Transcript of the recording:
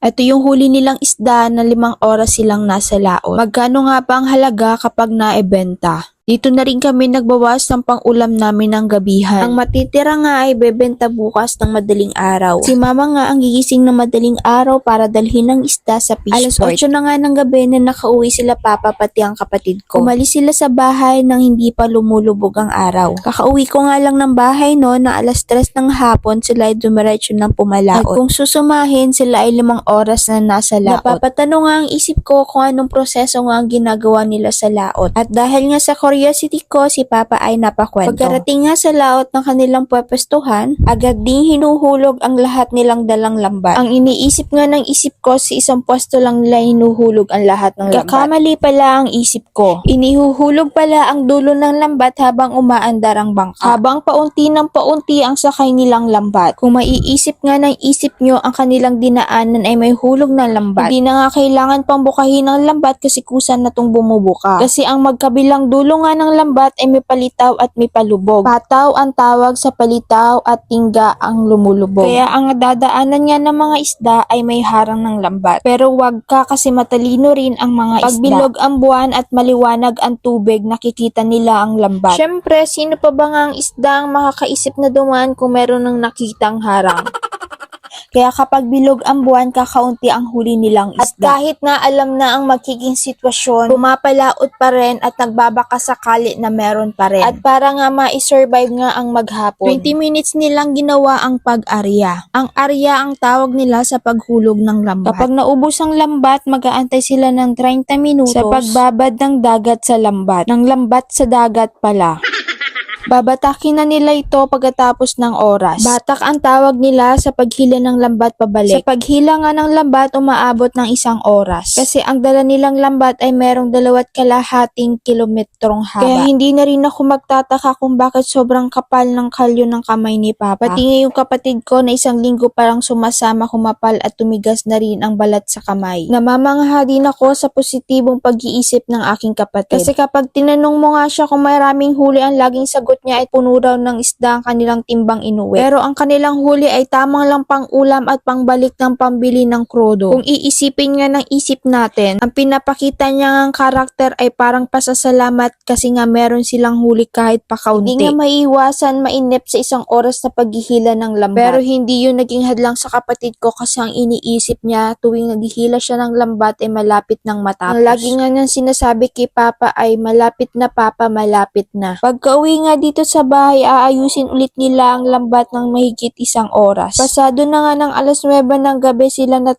Ito yung huli nilang isda na limang oras silang nasa laot. Magkano nga ba ang halaga kapag naebenta? Dito na rin kami nagbawas ng pang-ulam namin ng gabihan. Ang matitira nga ay bebenta bukas ng madaling araw. Si mama nga ang gigising ng madaling araw para dalhin ng isda sa Alas fishport. Alas 8 na nga ng gabi na nakauwi sila papa pati ang kapatid ko. Umalis sila sa bahay nang hindi pa lumulubog ang araw. Kakauwi ko nga lang ng bahay no na alas 3 ng hapon sila ay dumiretso ng pumalaot. At kung susumahin sila ay limang oras na nasa laot. Napapatanong nga ang isip ko kung anong proseso nga ang ginagawa nila sa laot. At dahil nga sa curiosity ko, si Papa ay napakwento. Pagkarating nga sa laot ng kanilang pwepestuhan, agad ding hinuhulog ang lahat nilang dalang lambat. Ang iniisip nga ng isip ko, si isang pwesto lang nila hinuhulog ang lahat ng lambat. Kakamali pala ang isip ko. Inihuhulog pala ang dulo ng lambat habang umaandar ang bangka. Habang paunti ng paunti ang sakay nilang lambat. Kung maiisip nga ng isip nyo ang kanilang dinaanan ay may hulog ng lambat. Hindi na nga kailangan pang bukahin ng lambat kasi kusan na tong bumubuka. Kasi ang magkabilang dulo nga ng lambat ay may palitaw at may palubog. Pataw ang tawag sa palitaw at tingga ang lumulubog. Kaya ang dadaanan nga ng mga isda ay may harang ng lambat. Pero wag ka kasi matalino rin ang mga isda. Pag bilog ang buwan at maliwanag ang tubig, nakikita nila ang lambat. Syempre, sino pa ba nga ang isda ang makakaisip na dumaan kung meron ng nakitang harang? Kaya kapag bilog ang buwan, kakaunti ang huli nilang isda. At kahit na alam na ang magiging sitwasyon, pumapalaot pa rin at nagbabaka sakali na meron pa rin. At para nga ma-survive nga ang maghapon, 20 minutes nilang ginawa ang pag-arya. Ang arya ang tawag nila sa paghulog ng lambat. Kapag naubos ang lambat, mag-aantay sila ng 30 minutos sa pagbabad ng dagat sa lambat. Ng lambat sa dagat pala. Babatakin na nila ito pagkatapos ng oras. Batak ang tawag nila sa paghila ng lambat pabalik. Sa paghila nga ng lambat, umaabot ng isang oras. Kasi ang dala nilang lambat ay merong dalawat kalahating kilometrong haba. Kaya hindi na rin ako magtataka kung bakit sobrang kapal ng kalyo ng kamay ni Papa. Pati nga yung kapatid ko na isang linggo parang sumasama kumapal at tumigas na rin ang balat sa kamay. Namamangha din ako sa positibong pag-iisip ng aking kapatid. Kasi kapag tinanong mo nga siya kung maraming huli ang laging sagot niya ay puno daw ng isda ang kanilang timbang inuwi. Pero ang kanilang huli ay tamang lang pang ulam at pangbalik ng pambili ng krodo. Kung iisipin nga ng isip natin, ang pinapakita niya ng karakter ay parang pasasalamat kasi nga meron silang huli kahit pa kaunti. Hindi nga maiiwasan mainip sa isang oras na paghihila ng lambat. Pero hindi yun naging hadlang sa kapatid ko kasi ang iniisip niya tuwing naghihila siya ng lambat ay malapit ng matapos. Ang lagi nga niyang sinasabi kay Papa ay malapit na Papa, malapit na. Pagka-uwi nga dito sa bahay, aayusin ulit nila ang lambat ng mahigit isang oras. Pasado na nga ng alas 9 ng gabi sila